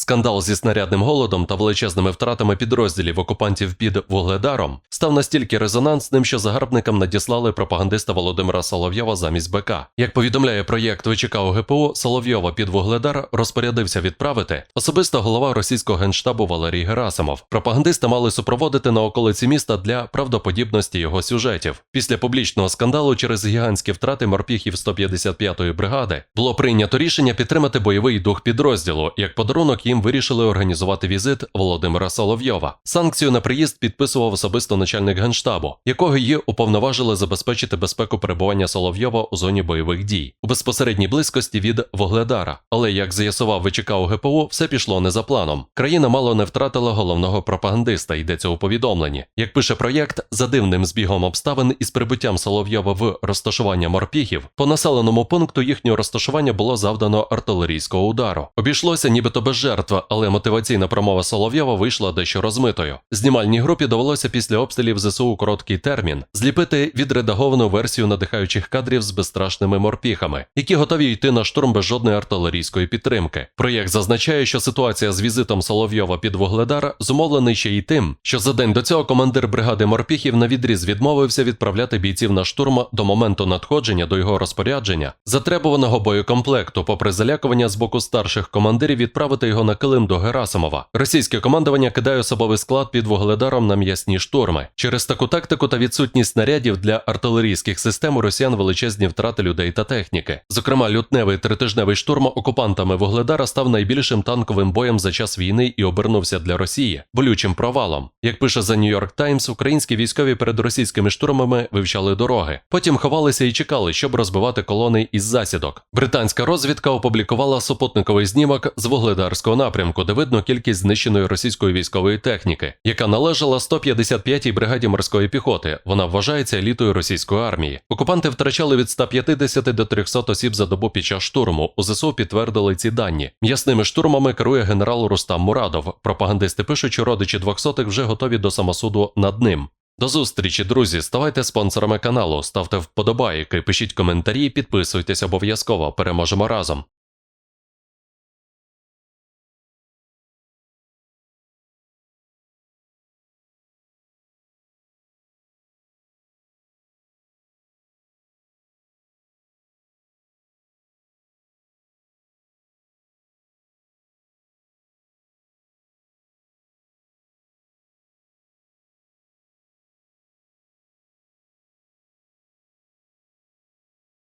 Скандал зі снарядним голодом та величезними втратами підрозділів окупантів під Вугледаром став настільки резонансним, що загарбникам надіслали пропагандиста Володимира Соловйова замість БК. Як повідомляє проєкт ВЧК ОГПУ, Соловйова під Вугледар розпорядився відправити особисто голова російського генштабу Валерій Герасимов. Пропагандиста мали супроводити на околиці міста для правдоподібності його сюжетів. Після публічного скандалу через гігантські втрати морпіхів 155-ї бригади було прийнято рішення підтримати бойовий дух підрозділу. Як подарунок їм вирішили організувати візит Володимира Соловйова. Санкцію на приїзд підписував особисто начальник генштабу, якого її уповноважили забезпечити безпеку перебування Соловйова у зоні бойових дій у безпосередній близькості від Вогледара. Але як з'ясував ВЧК ОГПУ, все пішло не за планом. Країна мало не втратила головного пропагандиста. Йдеться у повідомленні. Як пише проєкт, за дивним збігом обставин із прибуттям Соловйова в розташування морпіхів, по населеному пункту їхнього розташування було завдано артилерійського удару. Обійшлося нібито без жертв, але мотиваційна промова Соловйова вийшла дещо розмитою. Знімальній групі довелося після обстрілів ЗСУ у короткий термін зліпити відредаговану версію надихаючих кадрів з безстрашними морпіхами, які готові йти на штурм без жодної артилерійської підтримки. Проєкт зазначає, що ситуація з візитом Соловйова під Вугледар зумовлений ще й тим, що за день до цього командир бригади морпіхів на відріз відмовився відправляти бійців на штурм до моменту надходження до його розпорядження, затребуваного боєкомплекту, попри залякування з боку старших командирів відправити його на килим до Герасимова. Російське командування кидає особовий склад під Вугледаром на м'ясні штурми. Через таку тактику та відсутність снарядів для артилерійських систем у росіян величезні втрати людей та техніки. Зокрема, лютневий тритижневий штурм окупантами Вугледара став найбільшим танковим боєм за час війни і обернувся для Росії болючим провалом. Як пише The New York Times, українські військові перед російськими штурмами вивчали дороги. Потім ховалися і чекали, щоб розбивати колони із засідок. Британська розвідка опублікувала супутниковий знімок з Вугледарського напрямку, де видно кількість знищеної російської військової техніки, яка належала 155-й бригаді морської піхоти. Вона вважається елітою російської армії. Окупанти втрачали від 150 до 300 осіб за добу під час штурму. У ЗСУ підтвердили ці дані. М'ясними штурмами керує генерал Рустам Мурадов. Пропагандисти пишуть, що родичі двохсотих вже готові до самосуду над ним. До зустрічі, друзі. Ставайте спонсорами каналу, ставте вподобайки, пишіть коментарі, підписуйтесь обов'язково. Переможемо разом.